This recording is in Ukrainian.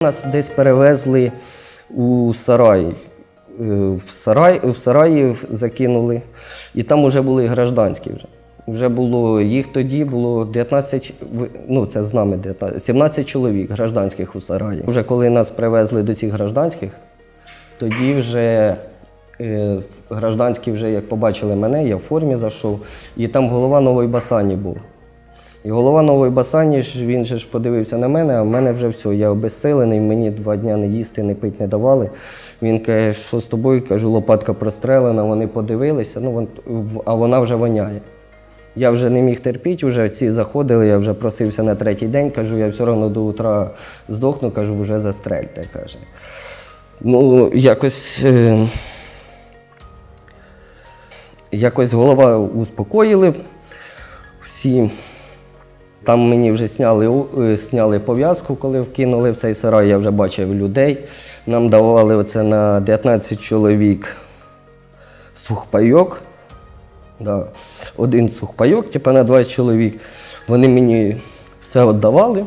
Нас десь перевезли у сарай. Е, В сарай, в сараї закинули, і там вже були гражданські. Вже. Вже було, їх тоді було 19, ну це з нами 19, 17 чоловік гражданських у сараї. Вже коли нас привезли до цих гражданських, тоді вже е, гражданські, вже як побачили мене, я в формі зайшов, і там голова нової басані був. І голова нової басані, він же ж подивився на мене, а в мене вже все, я обезсилений, мені два дні не їсти, не пити не давали. Він каже, що з тобою? Кажу, лопатка прострелена, вони подивилися, ну, а вона вже воняє. Я вже не міг терпіти, вже ці заходили, я вже просився на третій день, кажу, я все одно до утра здохну, кажу, вже застрельте. каже. Ну, якось. Е- якось голова успокоїли всі. Там мені вже сняли, е, сняли пов'язку, коли вкинули в цей сарай, я вже бачив людей. Нам давали оце на 19 чоловік сухпайок. Да. Один сухпайок, типу на 20 чоловік. Вони мені все віддавали.